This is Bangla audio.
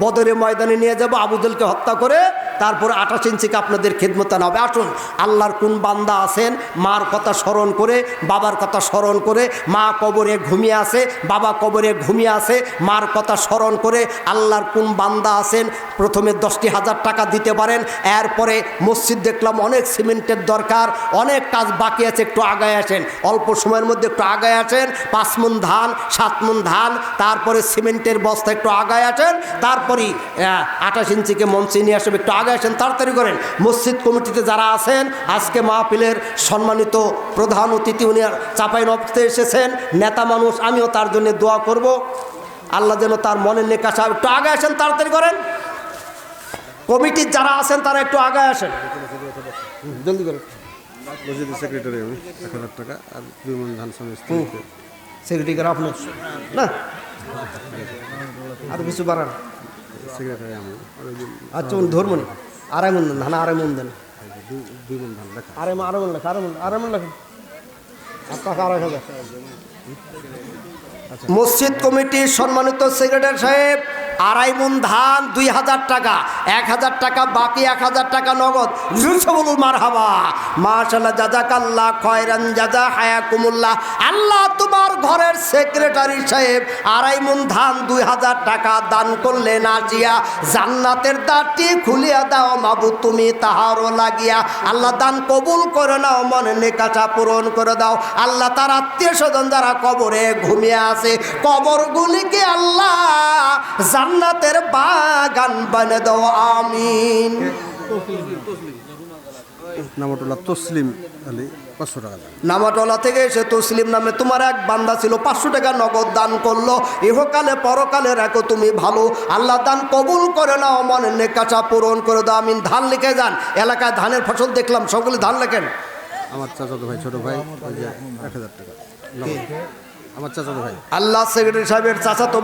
বদরে ময়দানে নিয়ে যাব আবুদুলকে হত্যা করে তারপরে আঠাশ ইঞ্চিকে আপনাদের খেদমতান হবে। আসুন, আল্লাহর কোন বান্দা আছেন, মার কথা স্মরণ করে, বাবার কথা স্মরণ করে, মা কবরে ঘুমিয়ে আছে, বাবা কবরে ঘুমিয়ে আছে, মার কথা স্মরণ করে আল্লাহর কোন বান্দা আছেন, প্রথমে দশটি হাজার টাকা দিতে পারেন, এরপরে মসজিদ দেখলাম অনেক সিমেন্টের দরকার, অনেক কাজ বাকি আছে, একটু আগায় আসেন। অল্প সময়ের মধ্যে একটু আগায় আসেন, পাঁচ মন ধান, সাত মন ধান, তারপরে সিমেন্টের বস্তা একটু আগায় আসেন, তারপরেই আঠাশ ইঞ্চিকে মঞ্চে নিয়ে আসবে, একটু আগে আসেন তাড়াতাড়ি করেন। মসজিদ কমিটিতে যারা আছেন আজকে মাহফিলের সম্মানিত প্রধান অতিথি উনি চাপাই নবতে এসেছেন। নেতা মানুষ আমিও তার জন্য দোয়া করব। আল্লাহ যেন তার মনের নেকাশা একটু আগে আসেন তাড়াতাড়ি করেন। কমিটির যারা আছেন তারা একটু আগে আসেন। জলদি করেন। মসজিদের সেক্রেটারি আমি এক হাজার টাকা আর বিমন ধান সমিতি সেক্রেটারি আপনার না। আর কিছু বাড়ান। সেক্রেটারি আমি আচ্ছা আড়াই মন দেন ধান আড়াই মন দেন। দুই- দুই মন ধান লেখা। আড়াই মন আড়াই মন লেখা আড়াই মন আড়াই মন লেখা। আপনাকে আড়াই হাজার। মসজিদ কমিটির সম্মানিত সেক্রেটারি সাহেব আড়াই মন ধান, দুই হাজার টাকা, এক হাজার টাকা, বাকি এক হাজার টাকা নগদ। বলুন মার হাবা মাশাল্লাহ জাজাকাল্লাহ খয়রান জাজা হায়া কুমুল্লাহ আল্লাহ তোমার ঘরের সেক্রেটারি সাহেব আড়াই মন ধান, দুই হাজার টাকা দান করলেন আজিয়া জান্নাতের দ্বারটি খুলিয়া দাও, মাবু, তুমি তাহারও লাগিয়া। আল্লাহ দান কবুল করে নাও মনে নেকাচা পূরণ করে দাও। আল্লাহ তার আত্মীয় স্বজন যারা কবরে ঘুমিয়ে আছে, কবরগুলিকে আল্লাহ জান্নাতের বাগান বানে দাও আমিন। নামটুল্লাহ তসলিম আলী পাঁচশো টাকা দাম। থেকে এসে তসলিম নামে তোমার এক বান্দা ছিল পাঁচশো টাকা নগদ দান করল। ইহকালে পরকালে রাখো তুমি ভালো আল্লাহ দান কবুল করে নেকাচা পূরণ করে দাও আমিন। ধান লিখে যান এলাকায় ধানের ফসল দেখলাম সকলে ধান লেখেন। আমার চাচাতো ভাই ছোট ভাই এক হাজার টাকা। আমার চাচাতো ভাই। আল্লাহ সেক্রেটারি সাহেবের চাচা তো